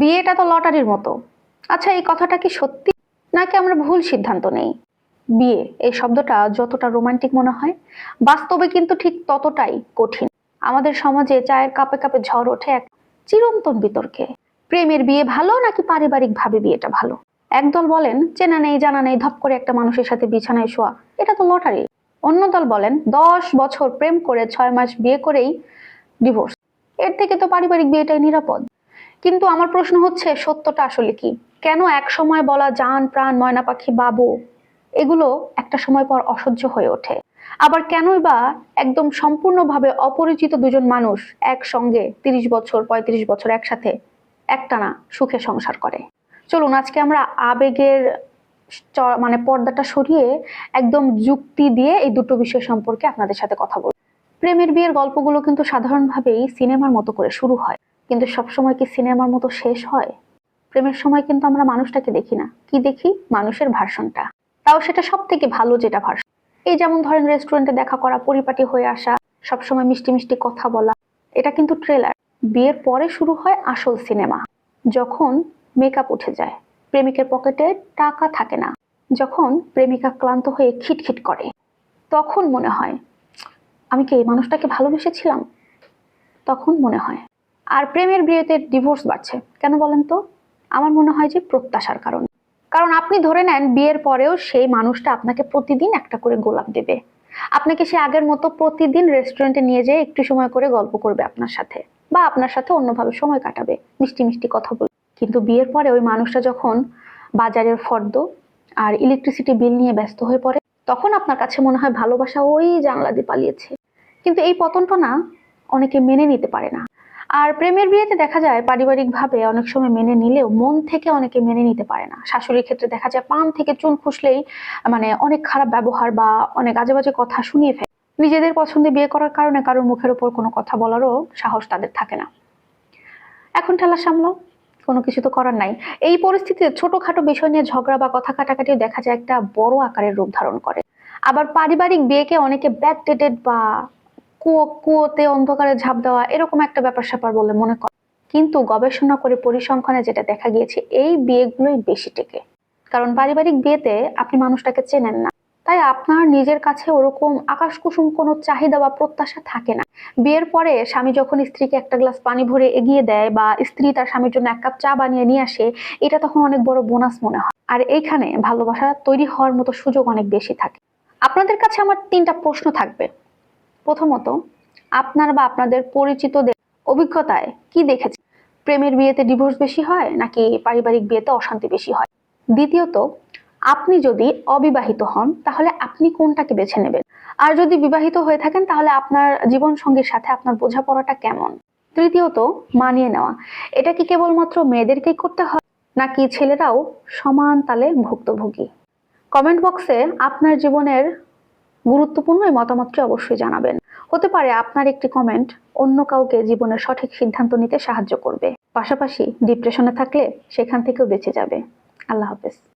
বিয়েটা তো লটারির মতো। আচ্ছা এই কথাটা কি সত্যি? নাকি আমরা ভুল সিদ্ধান্ত নেই? বিয়ে, এই শব্দটা যতটা রোমান্টিক মনে হয়, বাস্তবে কিন্তু ঠিক ততটাই কঠিন। আমাদের সমাজে চায়ের কাপে কাপে ঝড় ওঠে এক চিরন্তন বিতর্কে। প্রেমের বিয়ে ভালো নাকি পারিবারিক ভাবে বিয়েটা ভালো? একদল বলেন, চেনা নেই, জানা নেই, ধপ করে একটা মানুষের সাথে বিছানায় শোয়া, এটা তো লটারি। অন্য দল বলেন, দশ বছর প্রেম করে ছয় মাস বিয়ে করেই ডিভোর্স। এর থেকে তো পারিবারিক বিয়েটাই নিরাপদ। কিন্তু আমার প্রশ্ন হচ্ছে, সত্যটা আসলে কি? কেন এক সময় বলা জান প্রাণ, ময়না পাখি, বাবু, এগুলো একটা সময় পর অসহ্য হয়ে ওঠে? আবার কেনই বা একদম সম্পূর্ণভাবে অপরিচিত দুজন মানুষ একসঙ্গে তিরিশ বছর, পঁয়ত্রিশ বছর একসাথে একটানা সুখে সংসার করে? চলুন, আজকে আমরা আবেগের মানে পর্দাটা সরিয়ে একদম যুক্তি দিয়ে এই দুটো বিষয় সম্পর্কে আপনাদের সাথে কথা বলব। প্রেমের বিয়ের গল্পগুলো কিন্তু সাধারণভাবেই সিনেমার মতো করে শুরু হয়। কিন্তু সবসময় কি সিনেমার মতো শেষ হয়? প্রেমের সময় কিন্তু আমরা মানুষটাকে দেখি না। কি দেখি? মানুষের ভার্সনটা। তাও সেটা সব থেকে ভালো যেটা ভার্সন। এই যেমন ধরেন রেস্টুরেন্টে দেখা করা, পরিপাটি হয়ে আসা, সবসময় মিষ্টি মিষ্টি কথা বলা, এটা কিন্তু ট্রেলার বিয়ের পরে শুরু হয় আসল সিনেমা। যখন মেকআপ উঠে যায়, প্রেমিকের পকেটে টাকা থাকে না। যখন প্রেমিকা ক্লান্ত হয়ে খিটখিট করে, তখন মনে হয়, আমি কি এই মানুষটাকে ভালোবেসেছিলাম? তখন মনে হয় আর প্রেমের বিয়েতে ডিভোর্স বাড়ছে। কেন বলেন তো? আমার মনে হয় যে প্রত্যাশার কারণে। কারণ আপনি ধরে নেন, বিয়ের পরেও সেই মানুষটা আপনাকে প্রতিদিন একটা করে গোলাপ দেবে। আপনাকে সে আগের মতো প্রতিদিন রেস্টুরেন্টে নিয়ে যেয়ে একটু সময় করে গল্প করবে আপনার সাথে বা আপনার সাথে অন্যভাবে সময় কাটাবে, মিষ্টি মিষ্টি কথা বলবে কিন্তু বিয়ের পরে ওই মানুষটা যখন বাজারের ফর্দ আর ইলেকট্রিসিটি বিল নিয়ে ব্যস্ত হয়ে পড়ে, তখন আপনার কাছে মনে হয় ভালোবাসা ওই জানলা দিয়ে পালিয়েছে। কিন্তু এই পতনটা না অনেকে মেনে নিতে পারে না। আর প্রেমের বিয়েতে দেখা যায় পারিবারিকভাবে অনেক সময় মেনে নিলেও মন থেকে অনেকে মেনে নিতে পারে না। শাশুড়ির ক্ষেত্রে দেখা যায় পান থেকে চুন খুসলেই মানে অনেক খারাপ ব্যবহার বা অনেক আজে বাজে কথা শুনিয়ে ফেলে। নিজেদের পছন্দে বিয়ে করার কারণে কারোর মুখের ওপর কোনো কথা বলারও সাহস তাদের থাকে না। এখন ঠেলা সামলাও, কোনো কিছু তো করার নাই। এই পরিস্থিতিতে ছোটখাটো বিষয় নিয়ে ঝগড়া বা কথা কাটাকাটিও দেখা যায় একটা বড় আকারের রূপ ধারণ করে। আবার পারিবারিক বিয়েকে অনেকে ব্যাকডেটেড বা কুয়ো, কুয়োতে অন্ধকারে ঝাঁপ দেওয়া এরকম একটা ব্যাপার স্যাপার বলে মনে করে। কিন্তু গবেষণা করে পরিসংখ্যানে যেটা দেখা গিয়েছে, এই বিয়েগুলোই বেশি টেকে। কারণ পারিবারিক বিয়েতে আপনি মানুষটাকে চেনেন না। তাই আপনার নিজের কাছে ওরকম আকাশ কুসুম কোনো চাহিদা বা প্রত্যাশা থাকে না। বিয়ের পরে স্বামী যখন স্ত্রীকে একটা গ্লাস পানি ভরে এগিয়ে দেয় বা স্ত্রী তার স্বামীর জন্য এক কাপ চা বানিয়ে নিয়ে আসে, এটা তখন অনেক বড় বোনাস মনে হয়। আর এইখানে ভালোবাসা তৈরি হওয়ার মতো সুযোগ অনেক বেশি থাকে। আপনাদের কাছে আমার তিনটা প্রশ্ন থাকবে। প্রথমত, আপনার বা আপনাদের পরিচিতদের অভিজ্ঞতায় কি দেখেছে প্রেমের বিয়েতে ডিভোর্স বেশি হয় নাকি পারিবারিক বিয়েতে অশান্তি বেশি হয়? দ্বিতীয়ত, আপনি যদি অবিবাহিত হন, তাহলে আপনি কোনটাকে বেছে নেবেন? আর যদি বিবাহিত হয়ে থাকেন, তাহলে আপনার জীবন সঙ্গীর সাথে আপনার বোঝাপড়াটা কেমন? তৃতীয়ত, মানিয়ে নেওয়া। এটা কি কেবলমাত্র মেয়েদেরকেই করতে হয়, নাকি ছেলেরাও সমান তালে ভুক্তভোগী? কমেন্ট বক্সে আপনার জীবনের গুরুত্বপূর্ণ এই মতামতটি অবশ্যই জানাবেন। হতে পারে আপনার একটি কমেন্ট অন্য কাউকে জীবনের সঠিক সিদ্ধান্ত নিতে সাহায্য করবে। পাশাপাশি ডিপ্রেশনে থাকলে সেখান থেকেও বেঁচে যাবে। আল্লাহ হাফেজ।